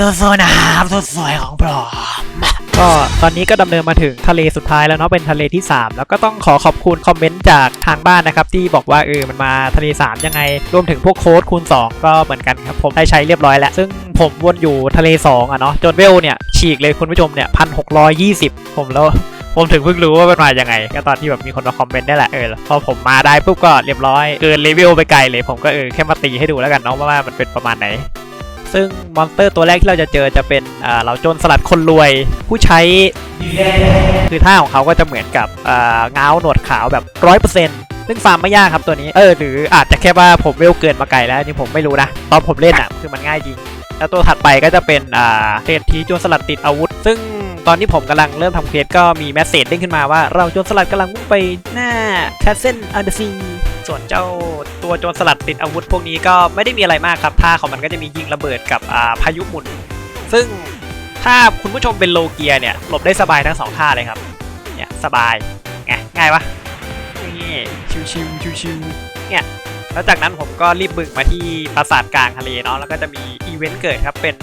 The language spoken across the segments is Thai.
สู้ๆนะครับสุดสวยของผมก็ตอนนี้ก็ดำเนินมาถึงทะเลสุดท้ายแล้วเนาะเป็นทะเลที่ 3 แล้วก็ต้องขอขอบคุณคอมเมนต์จากทางบ้านนะครับ ที่บอกว่าเออมันมาทะเล 3 ยังไง รวมถึงพวกโค้ดคูณ 2 ก็เหมือนกันครับ ผมได้ใช้เรียบร้อยแล้ว ซึ่งผมวนอยู่ทะเล 2 อะเนาะจนเวลเนี่ย ฉีกเลยคุณผู้ชมเนี่ยพันหกร้อยยี่สิบผมแล้วผมถึงเพิ่งรู้ว่ามันมาอย่างไง ก็ตอนที่แบบมีคนมาคอมเมนต์ได้แหละเออพอผมมาได้ปุ๊บก็เรียบร้อยเกินเลเวลไปไกลเลย ผมก็เออแค่มาตีให้ดูแล้วกันเนาะว่ามันเป็นประมาณไหน ซึ่งมอนสเตอร์ตัวแรกที่เราจะเจอจะเป็นเหล่าโจรสลัดคนรวย ผู้ใช้ คือท่าของเขาก็จะเหมือนกับเงาหนวดขาวแบบร้อยเปอร์เซ็นต์ซึ่งฟาร์มไม่ยากครับตัวนี้ เออ หรืออาจจะแค่ว่าผมเวลเกินมาไกลแล้วนี่ผมไม่รู้นะ ตอนผมเล่นอะ คือมันง่ายจริง แล้วตัวถัดไปก็จะเป็นอ่าเศรษฐีโจรสลัดติดอาวุธ ซึ่งตอนที่ผมกำลังเริ่มทำเควสก็มีแมสเซจเด้งขึ้นมาว่าเราโจรสลัดกำลังมุ่งไปหน้าแคสเซนอันเดอร์ซี ส่วนเจ้าตัวโจรสลัดติดอาวุธพวกนี้ก็ไม่ได้มีอะไรมากครับท่าของมันก็จะมียิงระเบิดกับอ่าพายุหมุน ซึ่งถ้าคุณผู้ชมเป็นโลเกียเนี่ยหลบได้สบายทั้งสองท่าเลยครับเนี่ยสบายไงง่ายวะนี่ชิวชิวชิวชิวๆเนี่ยแล้วจากนั้นผมก็รีบบึกมาที่ปราสาทกลางทะเลเนาะแล้วก็จะมีอีเวนต์เกิดครับเป็น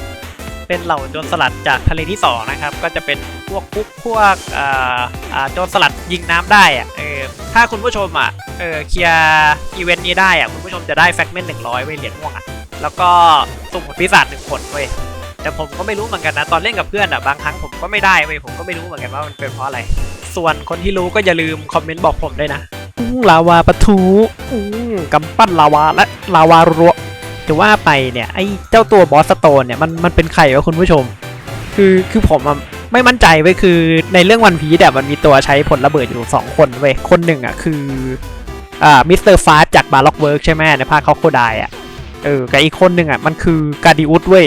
เป็นเหล่าโจรสลัดจากทะเลที่สองนะครับก็จะเป็นพวกคุกพวกอ่าอ่าโจรสลัด ยิงน้ำได้อะเออถ้าคุณผู้ชมอะเออเคลียร์อีเวนต์นี้ได้อะคุณผู้ชมจะได้แฟกเมนต์หนึ่งร้อยเว้ยเหรียญม่วงอะแล้วก็สุ่มผลปีศาจหนึ่งผลเว้ยแต่ผมก็ไม่รู้เหมือนกันนะตอนเล่นกับเพื่อนอะบางครั้งผมก็ไม่ได้เว้ยผมก็ไม่รู้เหมือนกันว่ามันเป็นเพราะอะไร ส่วนคนที่รู้ก็อย่าลืมคอมเมนต์บอกผมด้วยนะลาวาปะทูอื้อกำปั้นลาวาและลาวารัวจะว่าไปเนี่ยไอ้เจ้าตัวบอสสโตนเนี่ยมันมันเป็นใครวะคุณผู้ชม คือคือผมอะ ไม่มั่นใจเว้ยคือในเรื่องวันพีแต่มันมีตัวใช้ผลระเบิดอยู่สองคนเว้ยคนหนึ่งอะคืออ่ามิสเตอร์ฟาสจากบาร์ล็อกเวิร์กใช่ไหมในภาคเขาโคดายอะเออกับอีกคนหนึ่งอะมันคือกาดิอุสเว้ย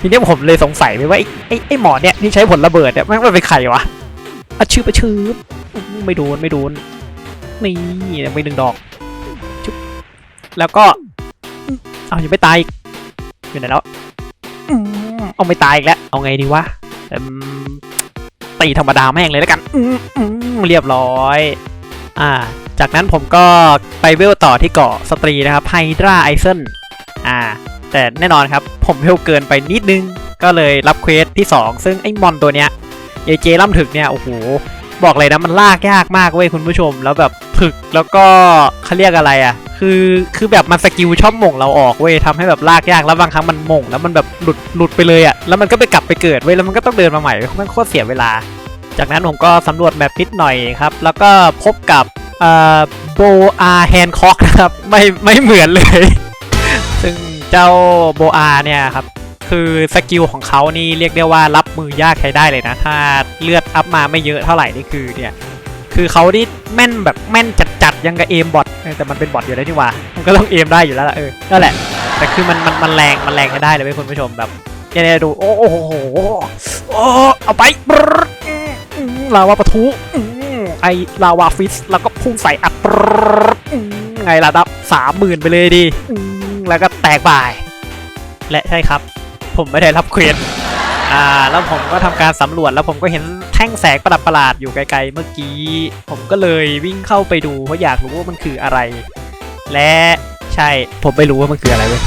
ทีนี้ผมเลยสงสัยไปว่าไอ้ไอ้ไอ้หมอเนี่ยที่ใช้ผลระเบิดเนี่ยแม่งมันเป็นใครวะอะชืบอะชืบอื้อไม่โดนไม่โดนนี่ไปหนึ่งดอกชึบแล้วก็อื้อเอยังไม่ตายอีกอยู่ไหนแล้วเอาไม่ตายอีกแล้วเอาไงดีวะ ตีธรรมดาแม่งเลยแล้วกันอืเรียบร้อย อ่า จากนั้นผมก็ไปเวลต่อที่เกาะสตรีนะครับไฮดราไอเซนอ่า แต่แน่นอนครับ ผมเวลเกินไปนิดนึง ก็เลยรับเควสที่ 2 ซึ่งไอ้มอนตัวเนี้ยยายเจล่ำถึกเนี่ย โอ้โห บอกเลยนะมันลากยากมากเว้ยคุณผู้ชม แล้วแบบถึกแล้วก็เขาเรียกอะไรอะ่ะ คือคือแบบมันสกิลชอบหม่งเราออกเว้ยทำให้แบบลากยากแล้วบางครั้งมันหม่งแล้วมันแบบหลุดหลุดไปเลยอะ่ะแล้วมันก็ไปกลับไปเกิดเว้ยแล้วมันก็ต้องเดินมาใหม่มันโคตรเสียเวลา จากนั้นผมก็สำรวจแมปนิดหน่อยครับ แล้วก็พบกับเอ่อโบอาแฮนคอกนะครับไม่ไม่เหมือนเลย ซึ่งเจ้าโบอาเนี่ยครับคือสกิลของเขานี่เรียกได้ว่ารับมือยากใช้ได้เลยนะ ถ้าเลือดอัพมาไม่เยอะเท่าไหร่นี่คือเนี่ย คือเขาที่แม่นแบบแม่นจัดๆยังกับเอมบอทแต่มันเป็นบอทอยู่แล้วนี่ว่ามันก็ต้องเอมได้อยู่แล้วล่ะเออนั่นแหละแต่คือมันมันมันแรงมันแรงใช้ได้เลยเว้ยคุณผู้ชมแบบเนี่ยดูโอ้โหโอ้เอาไปลาวาปะทุไอลาวาฟิสแล้วก็พุ่งใส่อัดไงล่ะดับสามหมื่นไปเลยดิอืมแล้วก็แตกบ่าย และใช่ครับ ผมไม่ได้รับเควสอ่าแล้วผมก็ทำการสำรวจแล้วผมก็เห็น ท่งแสงประหลาดประหลาดๆอยู่ไกลๆเมื่อกี้ ผมก็เลยวิ่งเข้าไปดูเพราะอยากรู้ว่ามันคืออะไร และใช่ผมไม่รู้ว่ามันคืออะไรเว้ย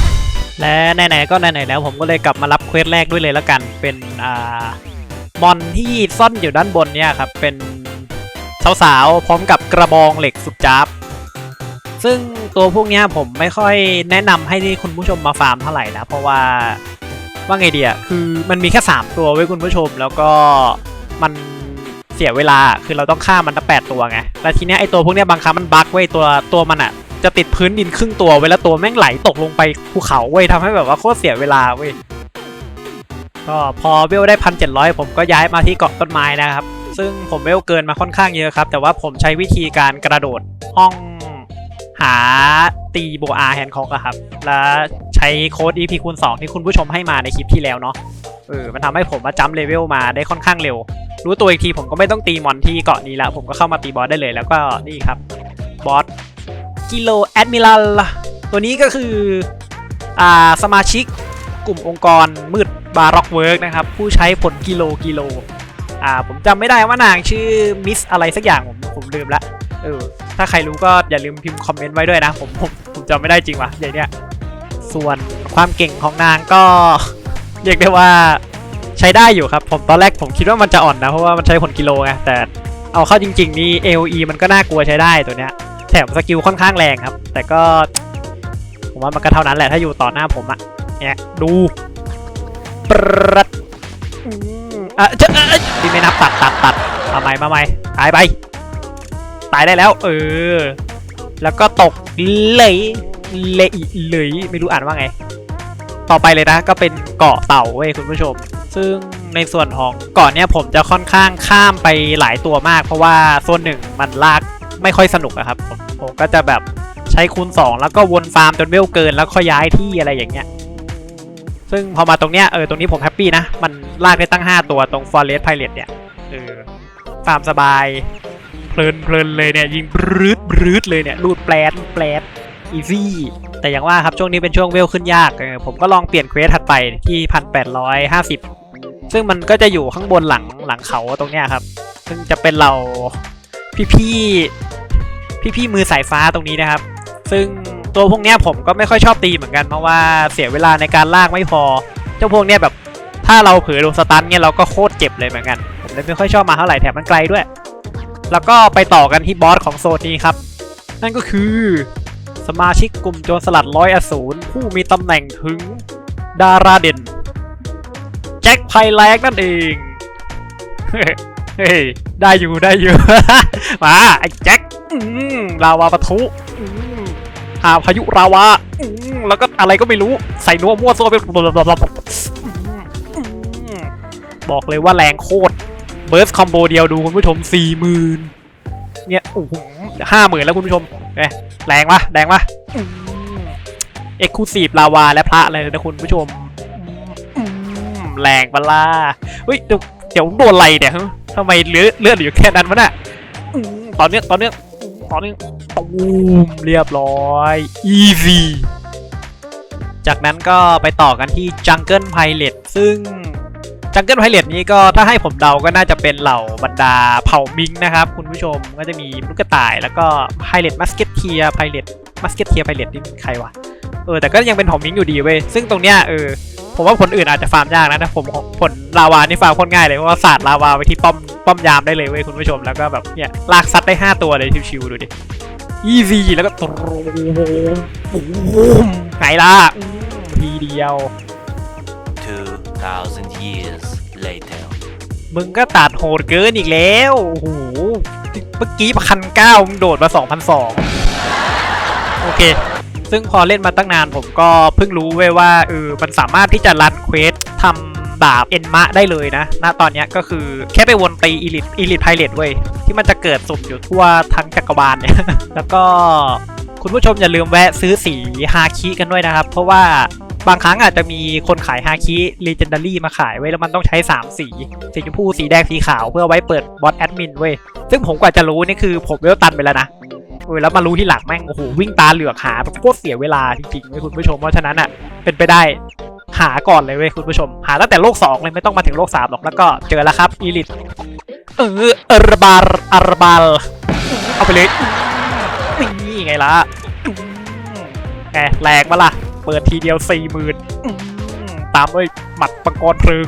และไหนๆก็ไหนๆแล้วผมก็เลยกลับมารับเควสแรกด้วยเลยแล้วกันเป็นอ่ามอนที่ซ่อนอยู่ด้านบนเนี่ยครับเป็นสาวๆพร้อมกับกระบองเหล็กสุดจ้าบซึ่งตัวพวกเนี้ยผมไม่ค่อยแนะนำให้คุณผู้ชมมาฟาร์มเท่าไหร่นะเพราะว่าว่าไงดีอะคือมันมีแค่ 3 ตัวไว้คุณผู้ชม แล้วก็ มันเสียเวลาคือเราต้องฆ่ามันตั้งแปดตัวไงแล้วทีเนี้ยไอตัวพวกเนี้ยบางครั้งมันบั๊กเว้ยตัวตัวมันอะจะติดพื้นดินครึ่งตัวเว้ยแล้วตัวแม่งไหลตกลงไปภูเขาเว้ยทำให้แบบว่าโคตรเสียเวลาเว้ยก็พอเวลได้พันเจ็ดร้อยผมก็ย้ายมาที่เกาะต้นไม้นะครับ ซึ่งผมเวลเกินมาค่อนข้างเยอะครับ แต่ว่าผมใช้วิธีการกระโดดห้องหาตีโบอาแฮนคอกอะครับ แล้วใช้โค้ด EP คูณ2ที่คุณผู้ชมให้มาในคลิปที่แล้วเนาะเออมันทำให้ผมมาจัมเลเวลมาได้ค่อนข้างเร็ว รู้ตัวอีกทีผมก็ไม่ต้องตีมอนที่เกาะนี้แล้ว ผมก็เข้ามาตีบอสได้เลยแล้วก็นี่ครับบอสกิโลแอดมิรัลตัวนี้ก็คืออ่าสมาชิกกลุ่มองค์กรมืดบาร็อกเวิร์กนะครับ ผู้ใช้ผลกิโลกิโลอ่าผมจำไม่ได้ว่านางชื่อมิสอะไรสักอย่างผมผมลืมละเออถ้าใครรู้ก็อย่าลืมพิมพ์คอมเมนต์ไว้ด้วยนะ ผมผมผมจำไม่ได้จริงวะอย่างเนี้ยส่วนความเก่งของนางก็เรียกได้ว่า ใช้ได้อยู่ครับผมตอนแรกผมคิดว่ามันจะอ่อนนะเพราะว่ามันใช้ผลกิโลไงแต่เอาเข้าจริง ๆ นี่ AOE มันก็น่ากลัวใช้ได้ตัวเนี้ยแถมสกิลค่อนข้างแรงครับ แต่ก็ ผมว่ามันก็เท่านั้นแหละถ้าอยู่ต่อหน้าผมอะเนี่ยดูปรัดอืมอะเจะที่ไม่นับตัดตัดตัดมาใหม่มาใหม่ตายไป ตายได้แล้ว เออ แล้วก็ตกเลยเลยเลยไม่รู้อ่านว่าไง ต่อไปเลยนะ ก็เป็นเกาะเต่าเว้ยคุณผู้ชม ซึ่งในส่วนของก่อนเนี่ยผมจะค่อนข้างข้ามไปหลายตัวมาก เพราะว่าโซนหนึ่งมันลากไม่ค่อยสนุกอะครับผมผมก็จะแบบใช้คูณ 2 แล้วก็วนฟาร์มจนเวลเกินแล้วค่อยย้ายที่อะไรอย่างเงี้ยซึ่งพอมาตรงเนี้ยเออตรงนี้ผมแฮปปี้นะ มันลากได้ตั้ง 5 ตัวตรง Forest p i r a t e เนี่ยเออฟาร์มสบาย เพลินเพลินเลยเนี่ยยิงบรืดบรืดเลยเนี่ยลูดแปลดแปลดอีซี่แต่อย่างว่าครับช่วงนี้เป็นช่วงเวลขึ้นยาก ผมก็ลองเปลี่ยนเควสถัดไปที่ 1850 ซึ่งมันก็จะอยู่ข้างบนหลังหลังเขาตรงเนี้ยครับ ซึ่งจะเป็นเราพี่พี่พี่พี่มือสายฟ้าตรงนี้นะครับ ซึ่งตัวพวกเนี้ยผมก็ไม่ค่อยชอบตีเหมือนกันเพราะว่าเสียเวลาในการลากไม่พอ เจ้าพวกเนี้ยแบบถ้าเราเผลอโดนสตันเนี่ยเราก็โคตรเจ็บเลยเหมือนกันผมเลยไม่ค่อยชอบมาเท่าไหร่แถมมันไกลด้วย แล้วก็ไปต่อกันที่บอสของโซนนี้ครับ นั่นก็คือสมาชิกกลุ่มโจรสลัดร้อยอสูรผู้มีตำแหน่งถึงดาราเด่น แจ็คไพแลกนั่นเองเฮ้ยได้อยู่ได้อยู่ มาไอ้แจ็คลาวาปะทุหาพายุราวาแล้วก็อะไรก็ไม่รู้ใส่นัวมั่วซั่วไปบอกเลยว่าแรงโคตรเบิร์สคอมโบเดียวดูคุณผู้ชมสี่หมื่นเนี่ยโอ้โหห้าหมื่นแล้วคุณผู้ชมแรงปะแรงปะเอ็กซ์คลูซีฟลาวาและพระอะไรนะคุณผู้ชม แรงปล่ะเฮ้ยเดี๋ยวเดี๋ยวโดนอะไรเนี่ยฮะทำไมเลือดเลือดเหลือแค่นั้นวะน่ะตอนเนี้ยตอนเนี้ยตอนเนี้ยตูมเรียบร้อย easy จากนั้นก็ไปต่อกันที่ Jungle Pilot ซึ่งจังเกิลไพเรตนี้ก็ถ้าให้ผมเดาก็น่าจะเป็นเหล่าบรรดาเผ่ามิงนะครับคุณผู้ชมก็จะมีลูกกระต่ายแล้วก็ไพเรตมัสเก็ตเทียไพเรตมัสเก็ตเทียไพเรตนี่ใครวะเออแต่ก็ยังเป็นเผ่ามิงอยู่ดีเว้ยซึ่งตรงเนี้ยเออ ผมว่าผลอื่นอาจจะฟาร์มยากนะแต่ผมผลลาวานี่ฟาร์มโคตรง่ายเลยเพราะว่าสาดลาวาไปที่ป้อมป้อมยามได้เลยเว้ยคุณผู้ชมแล้วก็แบบเนี่ยลากซัดได้ 5 ตัวเลยชิวๆดูดิอีซีแล้วก็ตรูมไงล่ะอืมทีเดียว 2,000 years later. มึงก็ตัดโหดเกินอีกแล้ว โอ้โห เมื่อกี้พันเก้ามึงโดดมาสองพันสองโอเค ซึ่งพอเล่นมาตั้งนานผมก็เพิ่งรู้เว้ยว่าเออมันสามารถที่จะรันเควสทำดาบเอ็นมะได้เลยนะ ณ ตอนนี้ก็คือแค่ไปวนตีอีลิทอีลิทไพเรตเว้ย ที่มันจะเกิดสุ่มอยู่ทั่วทั้งจักรวาลเนี่ย แล้วก็คุณผู้ชมอย่าลืมแวะซื้อสีฮาคิกันด้วยนะครับ เพราะว่าบางครั้งอาจจะมีคนขายฮาคิ Legendary มาขายไว้ยแล้วมันต้องใช้ 3 สี สีชมพูสีแดงสีขาวเพื่อไว้เปิดบอทแอดมินเว้ย ซึ่งผมกว่าจะรู้นี่คือผมเวลตันไปแล้วนะ เออแล้วมารู้ที่หลังแม่งโอ้โหวิ่งตาเหลือกหาแบบโคตรเสียเวลาจริงๆเว้ยคุณผู้ชมเพราะฉะนั้นอะเป็นไปได้หาก่อนเลยเว้ยคุณผู้ชม หาตั้งแต่โลก2เลยไม่ต้องมาถึงโลก3หรอกแล้วก็เจอแล้วครับอีลิทเออเอรบาลอารบาลเอาไปเลยนี่ไงล่ะแหมแรงมาล่ะ เปิดทีเดียวสี่หมื่นตามด้วยหมัดปังกรเพลิง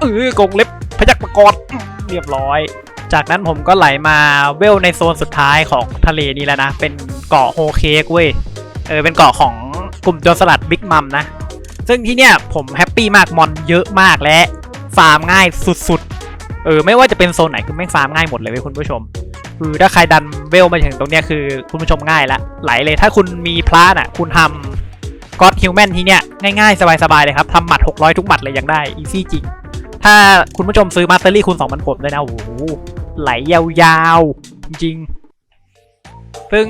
เออกงเล็บพยักปังกรอื้อเรียบร้อย จากนั้นผมก็ไหลมาเวลในโซนสุดท้ายของทะเลนี้แล้วนะ เป็นเกาะโฮเคกเว้ย เออ เป็นเกาะของกลุ่มโจรสลัดบิ๊กมัมนะ ซึ่งที่เนี้ยผมแฮปปี้มากมอนเยอะมากและฟาร์มง่ายสุดๆ เออ ไม่ว่าจะเป็นโซนไหนคือแม่งฟาร์มง่ายหมดเลยเว้ยคุณผู้ชม คือถ้าใครดันเวลมาถึงตรงเนี้ยคือคุณผู้ชมง่ายละ ไหลเลยถ้าคุณมีพลาน่ะ คุณทำก็อดฮิวแมนที่เนี้ยง่ายๆ สบายๆเลยครับทำหมัด 600 ทุกหมัดเลยยังได้ อีซี่จริง ถ้าคุณผู้ชมซื้อมาสเตอรี่คูณ2มันผมด้วยนะ โอ้โห ไหลยาวๆ จริงๆ ซึ่ง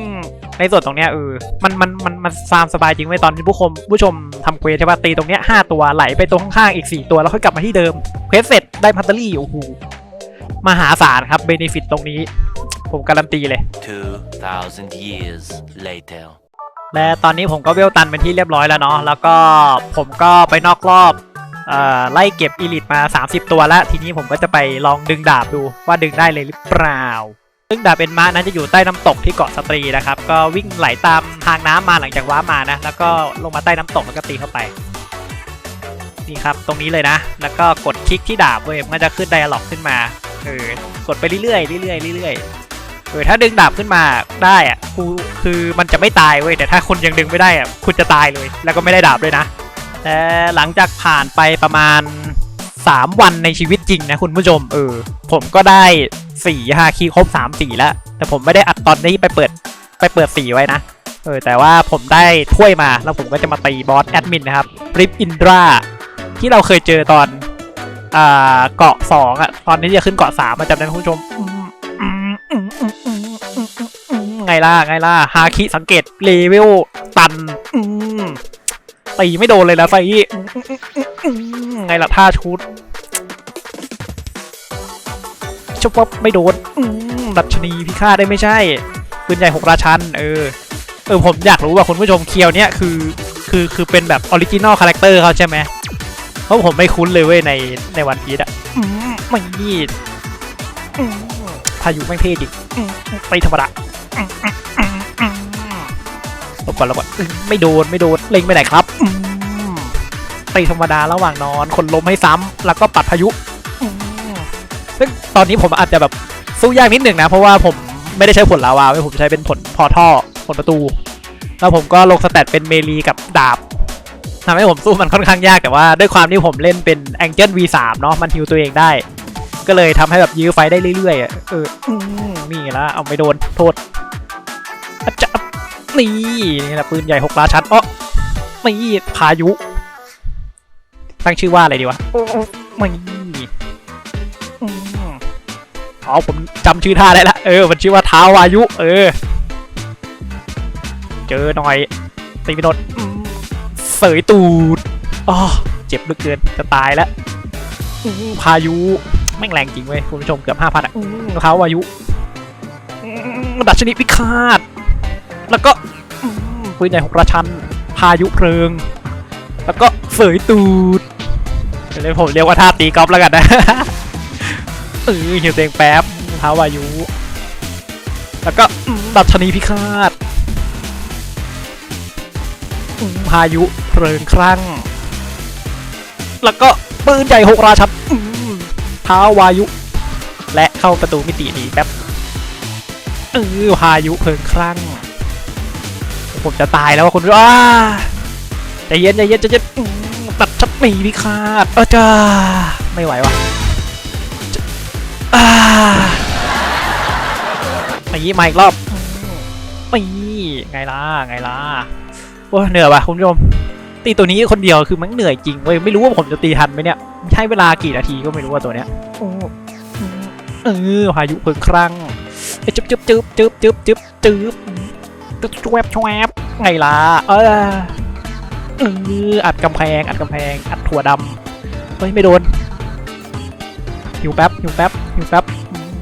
ในส่วนตรงเนี้ยเออ มันมันมันมันฟาร์มสบายจริงไว้ยตอนที่ผู้ชมผู้ชมทำเควสใช่ปะตีตรงเนี้ยห้าตัวไหลไปตรงข้างๆอีก4ตัวแล้วค่อยกลับมาที่เดิมเควสเสร็จได้พัตเตอรี่โอ้โหมหาศาลครับเบนฟิตตรงนี้ ผมการันตีเลย 2,000 years later. และตอนนี้ผมก็เวลตันเป็นที่เรียบร้อยแล้วเนาะแล้วก็ผมก็ไปนอกรอบเอ่อ ไล่เก็บอีลิทมา 30 ตัวแล้ว ทีนี้ผมก็จะไปลองดึงดาบดูว่าดึงได้เลยหรือเปล่า ซึ่งดาบเป็นม้านั้นจะอยู่ใต้น้ำตกที่เกาะสตรีนะครับ ก็วิ่งไหลตามทางน้ำมาหลังจากว้ามานะ แล้วก็ลงมาใต้น้ำตกแล้วก็ตีเข้าไป นี่ครับตรงนี้เลยนะ แล้วก็กดคลิกที่ดาบเว้ยมันจะขึ้นไดอะล็อกขึ้นมา เออกดไปเรื่อยๆเรื่อยๆเรื่อยๆเออถ้าดึงดาบขึ้นมาได้อะกูคือมันจะไม่ตายเว้ยแต่ถ้าคุณยังดึงไม่ได้อะคุณจะตายเลย แล้วก็ไม่ได้ดาบด้วยนะ แต่หลังจากผ่านไปประมาณ 3 วันในชีวิตจริงนะคุณผู้ชมเออผมก็ได้4ฮาคีครบ3สีแล้ว แต่ผมไม่ได้อัดตอนนี้ไปเปิดไปเปิดสีไว้นะเออแต่ว่าผมได้ถ้วยมาแล้วผมก็จะมาตีบอสแอดมินนะครับปริปอินดราที่เราเคยเจอตอนอ่าเกาะสองอะตอนนี้จะขึ้นเกาะสามมาจำได้คุณผู้ชมไงล่ะไงล่ะฮาคิสังเกตเลเวลตัน ตีไม่โดนเลยนะไฟอี้ไงล่ะท่าชุดชุบวับไม่โดนดัชนีพิฆาตได้ไม่ใช่ปืนใหญ่หกราชัน เออ เออผมอยากรู้ว่าคุณผู้ชมเคียวเนี่ยคือ คือคือเป็นแบบออริจินอลคาแรคเตอร์เขาใช่ไหมเพราะผมไม่คุ้นเลยเว้ยในในวันพีชอะไม่ยีดพายุแม่งเท่จริงอืมไปธรรมดาลบก่อนลบก่อนไม่โดนไม่โดนเล็งไปไหนครับ ไปธรรมดาระหว่างนอน คนล้มให้ซ้ำแล้วก็ปัดพายุอืมซึ่งตอนนี้ผมอาจจะแบบสู้ยากนิดหนึ่งนะ เพราะว่าผมไม่ได้ใช้ผลลาวาไว้ผมใช้เป็นผลพอท่อผลประตู แล้วผมก็ลงสแตทเป็นเมลีกับดาบทำให้ผมสู้มันค่อนข้างยากแต่ว่าด้วยความที่ผมเล่นเป็นแองเจิล V3 เนาะมันฮิวตัวเองได้ ก็เลยทำให้แบบยื้อไฟได้เรื่อยๆอะเอออืมนี่ละเอาไม่โดนโทษอาจจะนี่นี่แหละปืนใหญ่หกราชันอ๋อนี่พายุ ตั้งชื่อว่าอะไรดีวะโอ้ไม่อืมอ๋อผมจำชื่อท่าได้ละเออมันชื่อว่าท้าวายุ เออ เจอหน่อยตีไปโดนอืมเสยตูดอ๋อเจ็บเหลือเกินจะตายแล้วอืมพายุแม่งแรงจริงเว้ยคุณผู้ชมเกือบห้าพันอะอืมเขาวายุอืมดัชนีพิฆาต แล้วก็อืมปืนใหญ่หกราชัน พายุเพลิง แล้วก็เสยตูด เดี๋ยผมเรียกว่าท่าตีกอล์ฟแล้วกันนะเออหิวเตียงแป๊บเท้าวายุ แล้วก็ดัชนีพิฆาตอืมพายุเพลิงครั่ง แล้วก็ปืนใหญ่หกราชันท้าวายุ และเข้าประตูมิตินี้แป๊บเออพายุเพลิงครั่ง ผมจะตายแล้วว่าคุณอ้าใจเย็นใจเย็นใจเย็น อืมตัดชับหมีพิฆาตเออจ้าไม่ไหววะจะอ่าอย่างนี้มาอีกรอบอืมนี่ไงล่ะไงล่ะโอ้ยเหนื่อยว่ะคุณผู้ชมตีตัวนี้คนเดียวคือมันเหนื่อยจริงเว้ยไม่รู้ว่าผมจะตีทันไหมเนี่ยใช้เวลากี่นาทีก็ไม่รู้ว่าตัวเนี้ยโอ้เออพายุเพลิงครั้งเอ้ยจึ๊บจึ๊บจึ๊บจึ๊บจึ๊บจึ๊บจึ๊บจึ๊บชวบชวบไงล่ะเออ เอออัดกำแพง อัดกำแพง อัดถั่วดำเฮ้ย ไม่โดนหิวแป๊บหิวแป๊บหิวแป๊บ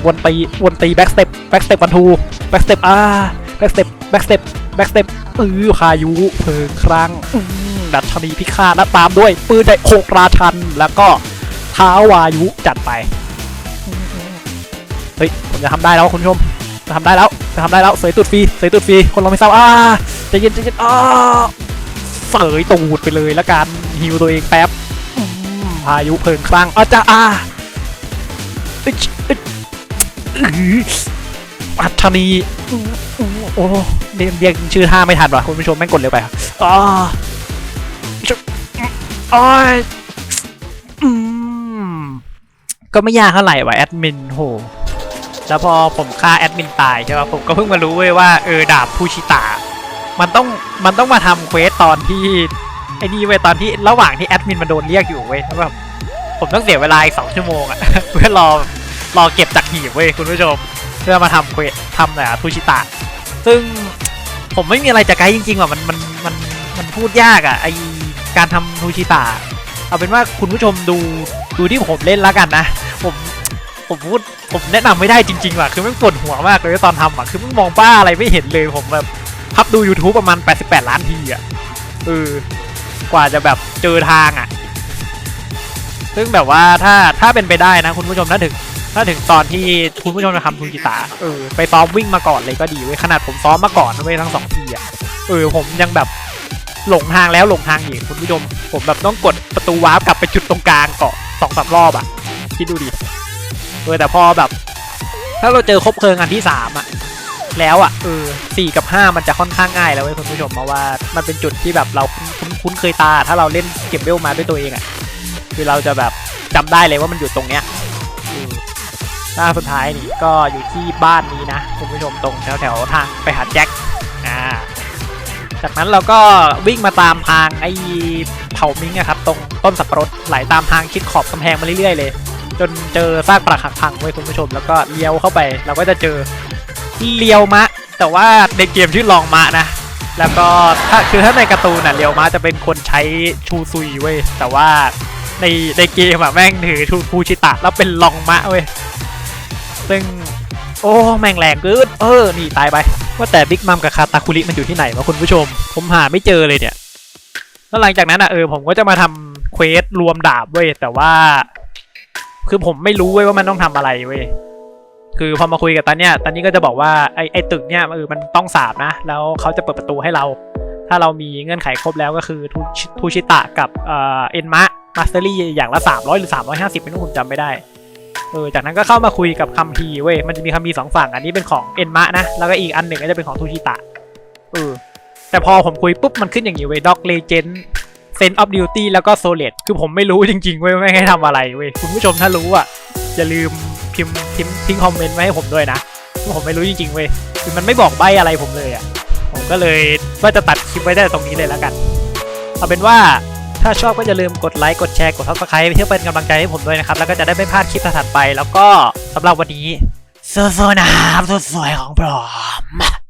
วนตีวนตีแบ็กสเต็ปแบ็กสเต็ปวันทูแบ็กสเต็ปอ่าแบ็กสเต็ปแบ็กสเต็ปแบ็กสเต็ปเออพายุเพลิงครั้งดัชนีพิฆาตและตามด้วยปืนใหญ่หกราชัน แล้วก็ท้าวายุจัดไปเฮ้ยผมจะทำได้แล้วคุณผู้ชมจะทำได้แล้วจะทำได้แล้วเสยตุดฟรีเสยตุดฟรีคนเราไม่ทราอ่าใจเย็นใจเย็นอ่า เสยตูดไปเลยละกันฮิวตัวเองแป๊บอืมพายุเพลิงครั้งอาจะอ่าอึ๊ดอึ๊ดอื้ออัชนีโอ้เรียกเรียกชื่อท่าไม่ทันว่ะคุณผู้ชมแม่งกดเร็วไปอะอ๋อชุบอ้อยอืมก็ไม่ยากเท่าไหร่ว่ะแอดมินโหแล้วพอผมฆ่าแอดมินตายใช่ป่ะผมก็เพิ่งมารู้เว้ยว่าเออดาบผู้ชิตา มันต้องมันต้องมาทำเควสตอนที่ไอ้นี่เว้ยตอนที่ระหว่างที่แอดมินมันโดนเรียกอยู่เว้ยแล้วแบบผมต้องเสียเวลาอีกสองชั่วโมงอะเพื่อรอรอเก็บจากหีบเว้ยคุณผู้ชม เพื่อมาทำเควสทำแต่ทูชิตะ ซึ่งผมไม่มีอะไรจะไกด์จริงๆว่ะมันมันมันมันพูดยากอะไอการทำทูชิตะเอาเป็นว่าคุณผู้ชมดูดูที่ผมเล่นแล้วกันนะ ผมผมพูดผมแนะนำไม่ได้จริงๆว่ะคือมันปวดหัวมากเลยตอนทำอะคือมันมองบ้าอะไรไม่เห็นเลยผมแบบ พับดู YouTube ประมาณ 88 ล้านทีอะเออกว่าจะแบบเจอทางอะ ซึ่งแบบว่าถ้าถ้าเป็นไปได้นะคุณผู้ชมถ้าถึงถ้าถึงตอนที่คุณผู้ชมจะทำทุนกีตาร์เออไปซ้อมวิ่งมาก่อนเลยก็ดีเว้ยขนาดผมซ้อมมาก่อนนะเว้ยทั้งสองทีอะเออผมยังแบบหลงทางแล้วหลงทางอีกคุณผู้ชม ผมแบบต้องกดประตูวาร์ปกลับไปจุดตรงกลางเกาะสองสามรอบอะคิดดูดิเออแต่พอแบบ ถ้าเราเจอครบเพลิงอันที่สามอะ แล้วอะเออสี่กับห้ามันจะค่อนข้างง่ายแล้วเว้ยคุณผู้ชมเพราะว่ามันเป็นจุดที่แบบเราคุ้นคุ้นเคยตา ถ้าเราเล่นเก็บเวลมาด้วยตัวเองอะคือเราจะแบบจำได้เลยว่ามันอยู่ตรงเนี้ยอืมหน้าสุดท้ายนี่ก็อยู่ที่บ้านนี้นะคุณผู้ชมตรงแถวแถวๆทางไปหาแจ็คอ่าจากนั้นเราก็วิ่งมาตามทางไอ้เผามิงอะครับตรงต้นสับปะรดไหลตามทางคิดขอบกำแพงมาเรื่อยๆเลย จนเจอซากปรักหักพังไว้ยคุณผู้ชม แล้วก็เลี้ยวเข้าไป เราก็จะเจอ เลียวมะ แต่ว่าในเกมชื่อลองมะนะ แล้วก็ถ้าคือถ้าในการ์ตูนน่ะเลียวมะจะเป็นคนใช้ชูซุยเว้ยแต่ว่าในในเกมอะแม่งถือชูฟูชิตะแล้วเป็นลองมะเว้ยซึ่งโอ้แม่งแรงเกินเออนี่ตายไปว่าแต่บิ๊กมัมกับคาตาคุริมันอยู่ที่ไหนวะคุณผู้ชม ผมหาไม่เจอเลยเนี่ยแล้วหลังจากนั้นอะเออผมก็จะมาทำเควสรวมดาบเว้ยแต่ว่า คือผมไม่รู้เว้ยว่ามันต้องทำอะไรเว้ย คือพอมาคุยกับตาเนี่ยตอนนี้ก็จะบอกว่าไอ้ไอ้ตึกเนี่ยเออมันต้องสาบนะ แล้วเขาจะเปิดประตูให้เรา ถ้าเรามีเงื่อนไขครบแล้วก็คือทูชิตะกับเอ็นมะมาสเตอรี่อย่างละ 300 หรือ 350 ไม่รู้ผมจำไม่ได้เออจากนั้นก็เข้ามาคุยกับคัมพีเว้ยมันจะมีคัมพีสองฝั่งอันนี้เป็นของเอ็นมะนะแล้วก็อีกอันหนึ่งก็จะเป็นของทูชิตะเออแต่พอผมคุยปุ๊บมันขึ้นอย่างนี้เว้ยด็อกเลเจนเซนออฟดิวตี้แล้วก็โซเลตคือผมไม่รู้จริงๆเว้ยไม่ให้ทำอะไรเว้ยคุณผู้ชมถ้ารู้อะอย่าลืม พิมพ์พิมพ์ทิ้งคอมเมนต์ไว้ให้ผมด้วยนะเพราะผมไม่รู้จริงๆเว้ยคือมันไม่บอกใบอะไรผมเลยอะผมก็เลยว่าจะตัดคลิปไว้ได้ตรงนี้เลยแล้วกัน เอาเป็นว่าถ้าชอบก็อย่าลืมกดไลค์กดแชร์กดซับสไครป์เพื่อเป็นกำลังใจให้ผมด้วยนะครับ แล้วก็จะได้ไม่พลาดคลิปถัดไป แล้วก็สำหรับวันนี้สู้ๆนะครับสุดสวยของผม